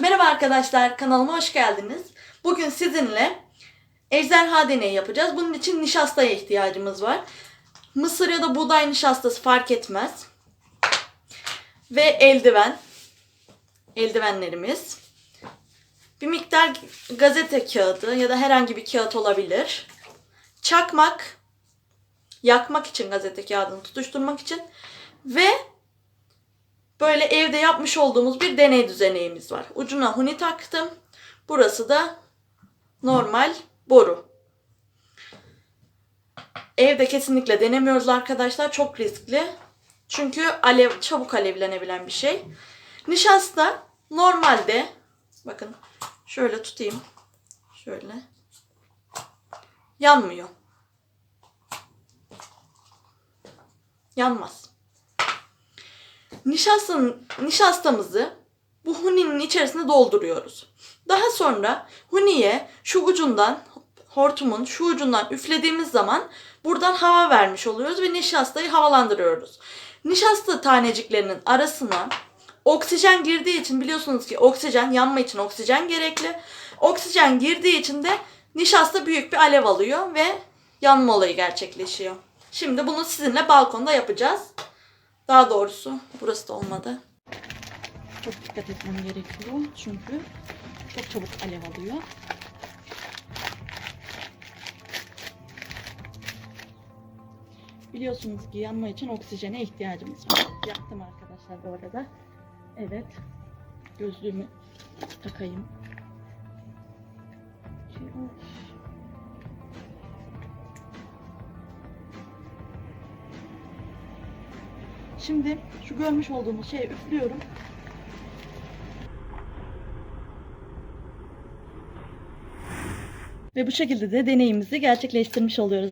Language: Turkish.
Merhaba arkadaşlar, kanalıma hoş geldiniz. Bugün sizinle ejderha deneyi yapacağız. Bunun için nişastaya ihtiyacımız var. Mısır ya da buğday nişastası fark etmez. Ve eldiven. Eldivenlerimiz. Bir miktar gazete kağıdı ya da herhangi bir kağıt olabilir. Çakmak. Yakmak için gazete kağıdını tutuşturmak için. Ve böyle evde yapmış olduğumuz bir deney düzeneğimiz var. Ucuna huni taktım. Burası da normal boru. Evde kesinlikle denemiyoruz arkadaşlar. Çok riskli. Çünkü alev çabuk alevlenebilen bir şey. Nişasta normalde bakın şöyle tutayım. Şöyle. Yanmıyor. Yanmaz. Nişastanın, nişastamızı bu huninin içerisine dolduruyoruz. Daha sonra huniye şu ucundan hortumun şu ucundan üflediğimiz zaman buradan hava vermiş oluyoruz ve nişastayı havalandırıyoruz. Nişasta taneciklerinin arasına oksijen girdiği için biliyorsunuz ki oksijen yanma için oksijen gerekli. Oksijen girdiği için de nişasta büyük bir alev alıyor ve yanma olayı gerçekleşiyor. Şimdi bunu sizinle balkonda yapacağız. Daha doğrusu burası da olmadı. Çok dikkat etmem gerekiyor çünkü çok çabuk alev alıyor. Biliyorsunuz ki yanma için oksijene ihtiyacımız var. Yaktım arkadaşlar bu arada. Evet. Gözlüğümü takayım. Şimdi şu görmüş olduğumuz şeye üflüyorum. Ve bu şekilde de deneyimizi gerçekleştirmiş oluyoruz.